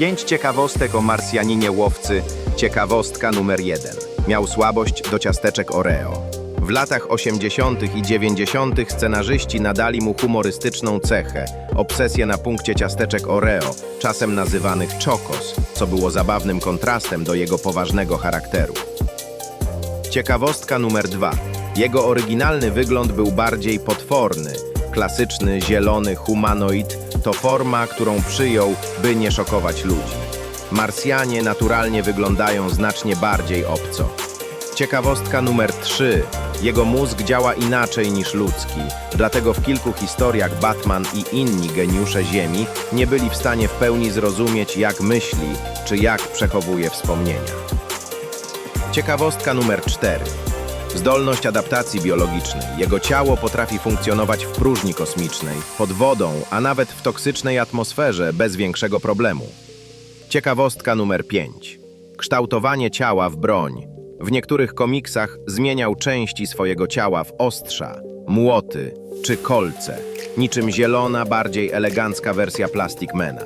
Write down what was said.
Pięć ciekawostek o Marsjaninie łowcy. Ciekawostka numer jeden. Miał słabość do ciasteczek Oreo. W latach 80. i 90. scenarzyści nadali mu humorystyczną cechę obsesję na punkcie ciasteczek Oreo, czasem nazywanych Chocos, co było zabawnym kontrastem do jego poważnego charakteru. Ciekawostka numer dwa. Jego oryginalny wygląd był bardziej potworny. Klasyczny, zielony humanoid to forma, którą przyjął, by nie szokować ludzi. Marsjanie naturalnie wyglądają znacznie bardziej obco. Ciekawostka numer 3. Jego mózg działa inaczej niż ludzki, dlatego w kilku historiach Batman i inni geniusze Ziemi nie byli w stanie w pełni zrozumieć, jak myśli czy jak przechowuje wspomnienia. Ciekawostka numer 4. Zdolność adaptacji biologicznej. Jego ciało potrafi funkcjonować w próżni kosmicznej, pod wodą, a nawet w toksycznej atmosferze bez większego problemu. Ciekawostka numer 5. Kształtowanie ciała w broń. W niektórych komiksach zmieniał części swojego ciała w ostrza, młoty czy kolce, niczym zielona, bardziej elegancka wersja Plastic Mana.